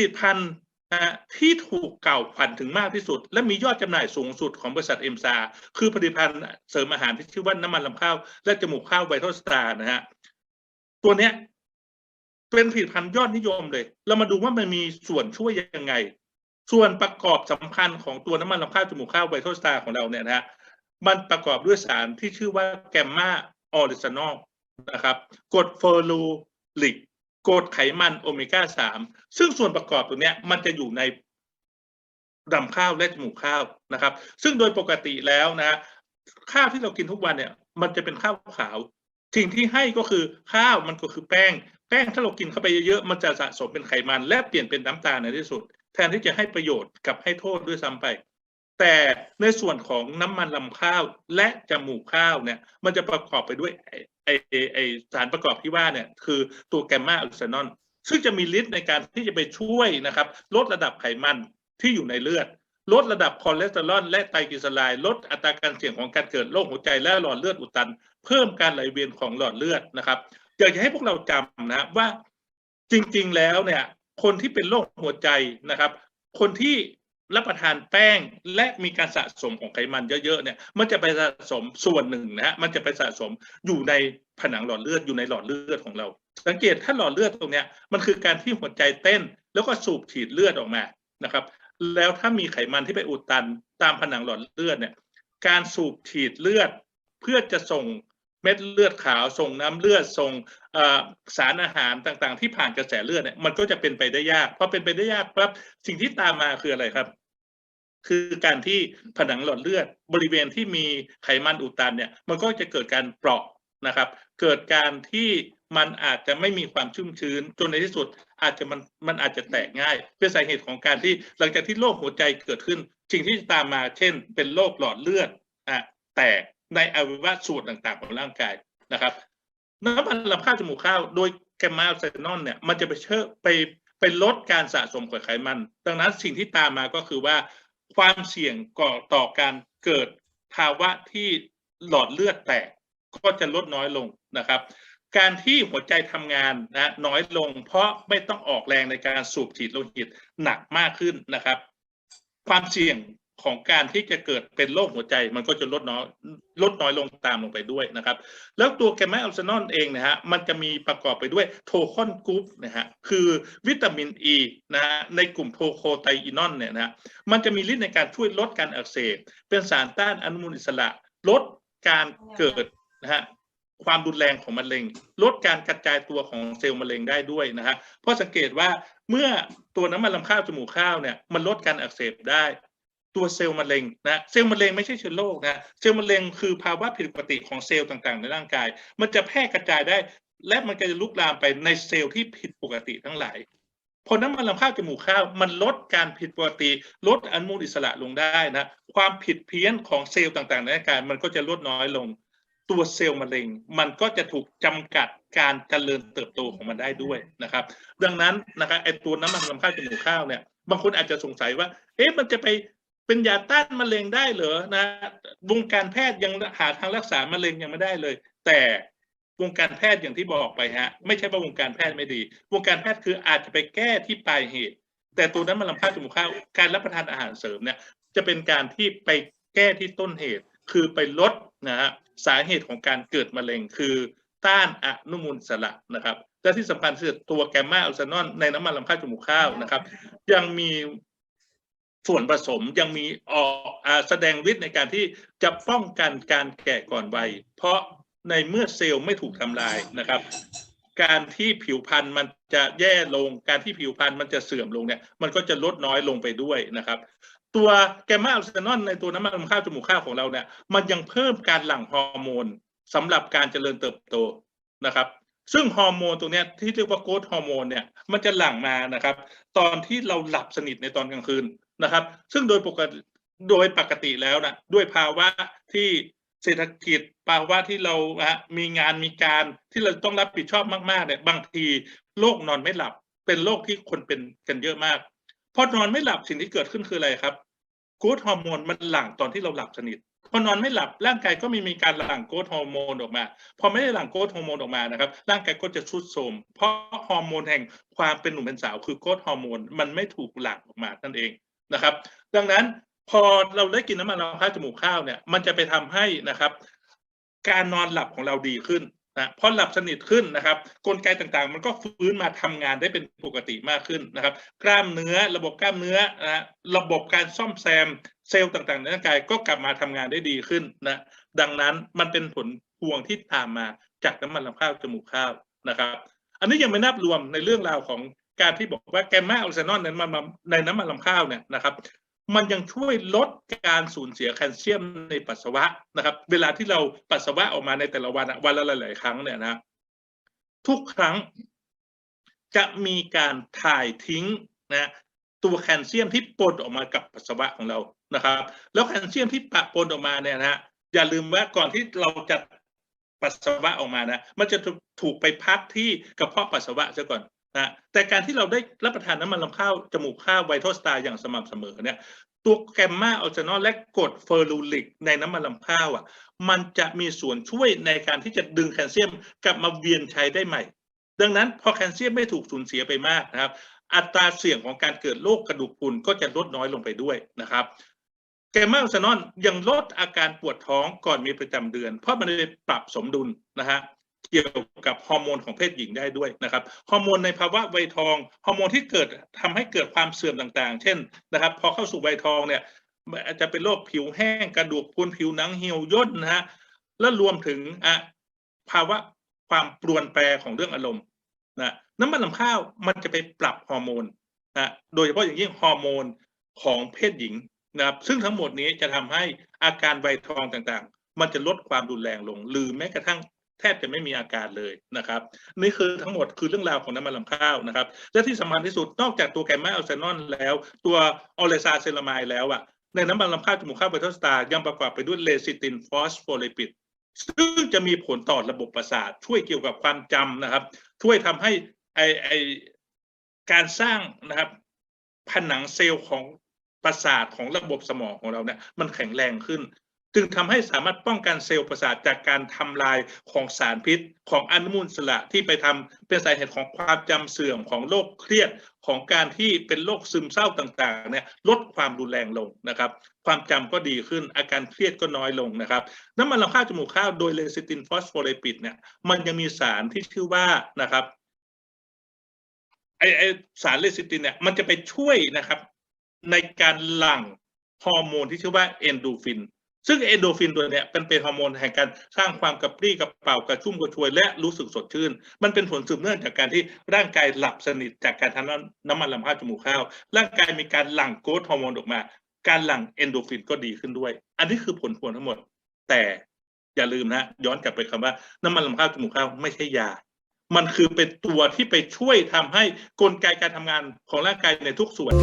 ลิตภัณฑ์นะที่ถูกกล่าวขวัญถึงมากที่สุด และมียอดจำหน่ายสูงสุดของบริษัทเอ็มซาคือผลิตภัณฑ์เสริมอาหารที่ชื่อว่าน้ำมันลำข้าว และจมูกข้าวไวท์สตาร์นะฮะตัวเนี้ยเป็นผลิตภัณฑ์ยอดนิยมเลย เรามาดูว่ามันมีส่วนช่วยยังไง ส่วนประกอบสำคัญของตัวน้ำมันลำข้าวจมูกข้าวไวท์สตาร์ของเราเนี่ยนะฮะมันประกอบด้วยสารที่ชื่อว่าแกมมาออริซานอลนะครับกรดเฟอร์ลูลิก กรดไขมันโอเมก้าสามซึ่งส่วนประกอบตัวเนี้ยมันจะอยู่ในลำข้าวและจมูกข้าวนะครับ ซึ่งโดยปกติแล้วนะฮะข้าวที่เรากินทุกวันเนี่ยมันจะเป็นข้าวขาว สิ่งที่ให้ก็คือข้าวมันก็คือแป้ง แป้งถ้าเรากินเข้าไปเยอะๆมันจะสะสมเป็นไขมัน และเปลี่ยนเป็นน้ำตาลในที่สุด แทนที่จะให้ประโยชน์กับให้โทษด้วยซ้ำไป แต่ในส่วนของน้ำมันลำข้าวและจมูกข้าวเนี่ยมันจะประกอบไปด้วยไอไอสารประกอบที่ว่าเนี่ยคือตัวแกมมาอัลซานอนซึ่งจะมีฤทธิ์ในการที่จะไปช่วยนะครับ ลดระดับไขมันที่อยู่ในเลือด ลดระดับคอเลสเตอรอลและไตรกลีเซอไรด์ลดอัตราการเสี่ยงของการเกิดโรคหัวใจและหลอดเลือดอุดตัน เพิ่มการไหลเวียนของหลอดเลือดนะครับอยากจะให้พวกเราจำนะว่าจริงๆแล้วเนี่ยคนที่เป็นโรคหัวใจนะครับ คนที่ รับประทานแป้งและมีการสะสมของไขมันเยอะๆเนี่ยมันจะไปสะสมส่วนหนึ่งนะฮะมันจะไปสะสมอยู่ในผนังหลอดเลือดอยู่ในหลอดเลือดของเรา สังเกตถ้าหลอดเลือดตรงเนี้ยมันคือการที่หัวใจเต้น แล้วก็สูบฉีดเลือดออกมานะครับ แล้วถ้ามีไขมันที่ไปอุดตันตามผนังหลอดเลือดเนี่ยการสูบฉีดเลือด เพื่อจะส่งเม็ดเลือดขาว ส่งน้ำเลือดส่งสารอาหารต่างๆ ที่ผ่านกระแสเลือดเนี่ยมันก็จะเป็นไปได้ยากพอเป็นไปได้ยากปั๊บสิ่งที่ตามมาคืออะไรครับ คือการที่ผนังหลอดเลือด บริเวณที่มีไขมันอุดตันเนี่ยมันก็จะเกิดการเปราะนะครับ เกิดการที่มันอาจจะไม่มีความชุ่มชื้น จนในที่สุดอาจจะมันมันอาจจะแตกง่าย เป็นสาเหตุของการที่หลังจากที่โรคหัวใจเกิดขึ้น สิ่งที่ตามมาเช่น เป็นโรคหลอดเลือดอะแตกในอวัยวะส่วนต่างๆของร่างกายนะครับน้ำมันลำข้าวจมูกข้าวโดยแกมมาไซนอนเนี่ยมันจะไปเชื่อไปไปลดการสะสมของไขมัน ดังนั้นสิ่งที่ตามมาก็คือว่า ความเสี่ยงก่อต่อการเกิดภาวะที่หลอดเลือดแตกก็จะลดน้อยลงนะครับ การที่หัวใจทำงานนะน้อยลง เพราะไม่ต้องออกแรงในการสูบฉีดโลหิตหนักมากขึ้นนะครับ ความเสี่ยง ของการที่จะเกิดเป็นโรคหัวใจมันก็จะลดน้อยลดน้อยลงตามลงไปด้วยนะครับ แล้วตัวแกมมาอัลซานอนเองนะฮะมันจะมีประกอบไปด้วยโทคอนกรุ๊ปนะฮะคือวิตามินอ e ีนะฮะในกลุ่มโทโคไตอินอนเนี่ยนะฮะมันจะมีฤทธิ์ในการช่วยลดการอักเสบเป็นสารต้านอนุมูลอิสระ ลดการเกิดนะฮะความรุนแรงของมะเร็ง ลดการกระจายตัวของเซลล์มะเร็งได้ด้วยนะฮะเพราะสังเกตว่าเมื่อตัวน้ำมันลำข้าวจมูกข้าวเนี่ยมันลดการอักเสบได้ ตัวเซลล์มะเร็งนะเซลล์มะเร็งไม่ใช่เชื้อโรคนะเซลล์มะเร็งคือภาวะผิดปกติของเซลล์ต่างๆ ในร่างกาย มันจะแพร่กระจายได้ และมันก็จะลุกลามไปในเซลล์ที่ผิดปกติทั้งหลายพอน้ำมันลำข้าวจมูกข้าวมันลดการผิดปกติ ลดอนุมูลอิสระลงได้นะความผิดเพี้ยนของเซลล์ต่างๆ ในร่างกายมันก็จะลดน้อยลง ตัวเซลล์มะเร็ง มันก็จะถูกจำกัดการเจริญเติบโตของมันได้ด้วยนะครับ ดังนั้นนะครับไอตัวน้ำมันลำข้าวจมูกข้าวเนี่ยบางคนอาจจะสงสัยว่า เอ๊ะมันจะไป เป็นยาต้านมะเร็งได้เหรอนะวงการแพทย์ยังหาทางรักษามะเร็งยังไม่ได้เลย แต่วงการแพทย์อย่างที่บอกไปฮะ ไม่ใช่ว่าวงการแพทย์ไม่ดี วงการแพทย์คืออาจจะไปแก้ที่ปลายเหตุ แต่ตัวนั้นมันลำข้าวจมูกข้าวการรับประทานอาหารเสริมเนี่ย จะเป็นการที่ไปแก้ที่ต้นเหตุ คือไปลดนะฮะสาเหตุของการเกิดมะเร็งคือต้านอนุมูลอิสระนะครับและที่สำคัญคือตัวแกมมาอัลซานอนในน้ำมันลำข้าวจมูกข้าวนะครับ ยังมี ส่วนผสมยังมีออกแสดงฤทธิ์ในการที่จะป้องกันการแก่ก่อนวัย เพราะในเมื่อเซลล์ไม่ถูกทำลายนะครับ การที่ผิวพรรณมันจะแย่ลง การที่ผิวพรรณมันจะเสื่อมลงเนี่ย มันก็จะลดน้อยลงไปด้วยนะครับ ตัวแกมมาอัลซานอนในตัวน้ำมันข้าวจมูกข้าวของเราเนี่ย มันยังเพิ่มการหลั่งฮอร์โมนสำหรับการเจริญเติบโตนะครับซึ่งฮอร์โมนตรงนี้ที่เรียกว่าโกรทฮอร์โมนเนี่ยมันจะหลั่งมานะครับ ตอนที่เราหลับสนิทในตอนกลางคืน นะครับ ซึ่งโดยปกติโดยปกติแล้วนะด้วยภาวะที่เศรษฐกิจภาวะที่เราอะมีงานมีการที่เราต้องรับผิดชอบมากๆเนี่ยบางทีโรคนอนไม่หลับ เป็นโรคที่คนเป็นกันเยอะมากพอนอนไม่หลับสิ่งที่เกิดขึ้นคืออะไรครับกูดฮอร์โมนมันหลั่งตอนที่เราหลับสนิทพอนอนไม่หลับร่างกายก็ไม่มีการหลั่งโกรทฮอร์โมนออกมา พอไม่ได้หลั่งโกรทฮอร์โมนออกมานะครับ ร่างกายก็จะทรุดโทมเพราะฮอร์โมนแห่งความเป็นหนุ่มเป็นสาวคือโกรทฮอร์โมนมันไม่ถูกหลั่งออกมานั่นเอง นะครับ ดังนั้นพอเราได้กินน้ำมันลำข้าวจมูกข้าวเนี่ยมันจะไปทำให้นะครับ การนอนหลับของเราดีขึ้นนะพอหลับสนิทขึ้นนะครับ กลไกต่างๆ มันก็ฟื้นมาทำงานได้เป็นปกติมากขึ้นนะครับ กล้ามเนื้อระบบกล้ามเนื้อนะระบบการซ่อมแซมเซลล์ต่างๆในร่างกายก็กลับมาทำงานได้ดีขึ้นนะดังนั้นมันเป็นผลพวงที่ตามมาจากน้ำมันลำข้าวจมูกข้าวนะครับ อันนี้ยังไม่นับรวมในเรื่องราวของ การที่บอกว่าแกมมาอัลเซนอลในน้ำมันในน้ำมันลำข้าวเนี่ยนะครับ มันยังช่วยลดการสูญเสียแคลเซียมในปัสสาวะนะครับ เวลาที่เราปัสสาวะออกมาในแต่ละวันวันละหลายๆครั้งเนี่ยนะทุกครั้งจะมีการถ่ายทิ้งนะตัวแคลเซียมที่ปนออกมากับปัสสาวะของเรานะครับ แล้วแคลเซียมที่ปะปนออกมาเนี่ยนะฮะอย่าลืมว่าก่อนที่เราจะปัสสาวะออกมานะ มันจะถูกไปพักที่กระเพาะปัสสาวะซะก่อน นะแต่การที่เราได้รับประทานน้ำมันลำข้าวจมูกข้าวไวท์โทสตาร์อย่างสม่ำเสมอเนี่ยตัวแกมมาอัลเจนอลและกรดเฟอร์ลูริกในน้ำมันลำข้าวอะ มันจะมีส่วนช่วยในการที่จะดึงแคลเซียมกลับมาเวียนใช้ได้ใหม่ ดังนั้นพอแคลเซียมไม่ถูกสูญเสียไปมากนะครับ อัตราเสี่ยงของการเกิดโรคกระดูกพรุนก็จะลดน้อยลงไปด้วยนะครับแกมมาอัลเจนอลยังลดอาการปวดท้องก่อนมีประจำเดือน เพราะมันจะปรับสมดุลนะฮะ เกี่ยวกับฮอร์โมนของเพศหญิงได้ด้วยนะครับฮอร์โมนในภาวะวัยทองฮอร์โมนที่เกิดทำให้เกิดความเสื่อมต่างๆ เช่นนะครับพอเข้าสู่วัยทองเนี่ยอาจจะเป็นโรคผิวแห้งกระดูกพรุนผิวหนังเหี่ยวย่นนะฮะและรวมถึงอะภาวะความปรวนแปรของเรื่องอารมณ์นะน้ำมันลำข้าวมันจะไปปรับฮอร์โมนนะโดยเฉพาะอย่างยิ่งฮอร์โมนของเพศหญิงนะครับซึ่งทั้งหมดนี้จะทำให้อาการวัยทองต่างๆ มันจะลดความรุนแรงลง หรือแม้กระทั่ง แทบจะไม่มีอาการเลยนะครับนี่คือทั้งหมดคือเรื่องราวของน้ำมันลำข้าวนะครับ และที่สำคัญที่สุดนอกจากตัวแกมมาอัลเซนอลแล้ว ตัวออเลซาเซรามายแล้วอะในน้ำมันลำข้าวจมูกข้าวไบโทสตายังประกอบไปด้วยเลซิตินฟอสโฟลิปิดซึ่งจะมีผลต่อระบบประสาทช่วยเกี่ยวกับความจำนะครับ ช่วยทำให้ไอไอการสร้างนะครับ ผนังเซลล์ของประสาทของระบบสมองของเราเนี่ยมันแข็งแรงขึ้น จึงทำให้สามารถป้องกันเซลล์ประสาทจากการทำลายของสารพิษ ของอนุมูลอิสระที่ไปทำเป็นสาเหตุของความจำเสื่อมของโรคเครียดของการที่เป็นโรคซึมเศร้าต่างๆเนี่ยลดความรุนแรงลงนะครับ ความจำก็ดีขึ้นอาการเครียดก็น้อยลงนะครับน้ำมันลำข้าวจมูกข้าวโดยเลซิตินฟอสโฟลิปิดเนี่ยมันยังมีสารที่ชื่อว่านะครับไอไอสารเลซิตินเนี่ยมันจะไปช่วยนะครับในการหลั่งฮอร์โมนที่ชื่อว่าเอนโดฟิน ซึ่งเอนโดฟินตัวเนี้ยเป็นเป็นฮอร์โมนแห่งการสร้างความกระปรี้กระเป๋ากระชุ่มกระชวยและรู้สึกสดชื่น มันเป็นผลสืบเนื่องจากการที่ร่างกายหลับสนิทจากการทานน้ำมันลำข้าวจมูกข้าว ร่างกายมีการหลั่งโกรทฮอร์โมนออกมา การหลั่งเอนโดฟินก็ดีขึ้นด้วย อันนี้คือผลพวงทั้งหมด แต่อย่าลืมนะย้อนกลับไปคำว่าน้ำมันลำข้าวจมูกข้าวไม่ใช่ยา มันคือเป็นตัวที่ไปช่วยทำให้กลไกการทำงานของร่างกายในทุกส่วน